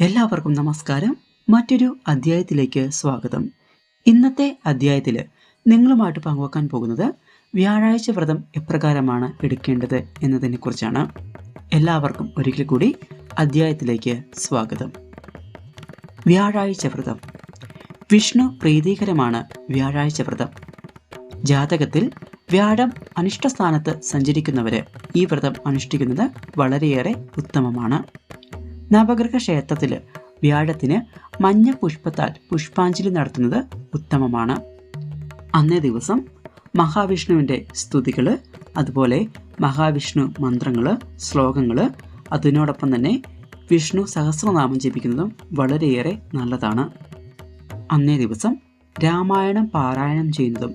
എല്ലാവർക്കും നമസ്കാരം. മറ്റൊരു അധ്യായത്തിലേക്ക് സ്വാഗതം. ഇന്നത്തെ അധ്യായത്തിൽ നിങ്ങളുമായിട്ട് പങ്കുവെക്കാൻ പോകുന്നത് വ്യാഴാഴ്ച വ്രതം എപ്രകാരമാണ് എടുക്കേണ്ടത് എന്നതിനെ കുറിച്ചാണ്. എല്ലാവർക്കും ഒരിക്കൽ കൂടി അധ്യായത്തിലേക്ക് സ്വാഗതം. വ്യാഴാഴ്ച വ്രതം. വിഷ്ണു പ്രീതികരമാണ് വ്യാഴാഴ്ച വ്രതം. ജാതകത്തിൽ വ്യാഴം അനിഷ്ടസ്ഥാനത്ത് സഞ്ചരിക്കുന്നവര് ഈ വ്രതം അനുഷ്ഠിക്കുന്നത് വളരെയേറെ ഉത്തമമാണ്. നവഗ്രഹ ക്ഷേത്രത്തിൽ വ്യാഴത്തിന് മഞ്ഞ പുഷ്പത്താൽ പുഷ്പാഞ്ജലി നടത്തുന്നത് ഉത്തമമാണ്. അന്നേ ദിവസം മഹാവിഷ്ണുവിന്റെ സ്തുതികൾ അതുപോലെ മഹാവിഷ്ണു മന്ത്രങ്ങൾ ശ്ലോകങ്ങൾ അതിനോടൊപ്പം തന്നെ വിഷ്ണു സഹസ്രനാമം ജപിക്കുന്നതും വളരെയേറെ നല്ലതാണ്. അന്നേ ദിവസം രാമായണം പാരായണം ചെയ്യുന്നതും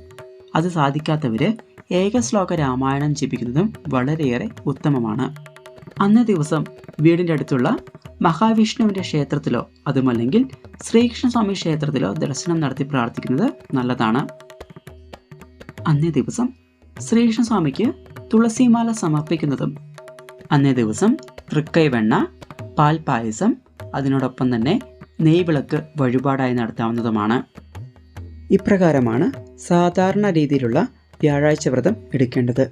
അത് സാധിക്കാത്തവർ ഏകശ്ലോക രാമായണം ജപിക്കുന്നതും വളരെയേറെ ഉത്തമമാണ്. അന്നേ ദിവസം വീടിന്റെ അടുത്തുള്ള മഹാവിഷ്ണുവിന്റെ ക്ഷേത്രത്തിലോ അതുമല്ലെങ്കിൽ ശ്രീകൃഷ്ണസ്വാമി ക്ഷേത്രത്തിലോ ദർശനം നടത്തി പ്രാർത്ഥിക്കുന്നത് നല്ലതാണ്. അന്നേ ദിവസം ശ്രീകൃഷ്ണസ്വാമിക്ക് തുളസിമാല സമർപ്പിക്കുന്നതും അന്നേ ദിവസം തൃക്കൈവെണ്ണ പാൽ പായസം അതിനോടൊപ്പം തന്നെ നെയ്വിളക്ക് വഴിപാടായി നടത്താവുന്നതുമാണ്. ഇപ്രകാരമാണ് സാധാരണ രീതിയിലുള്ള വ്യാഴാഴ്ച വ്രതം എടുക്കേണ്ടത്.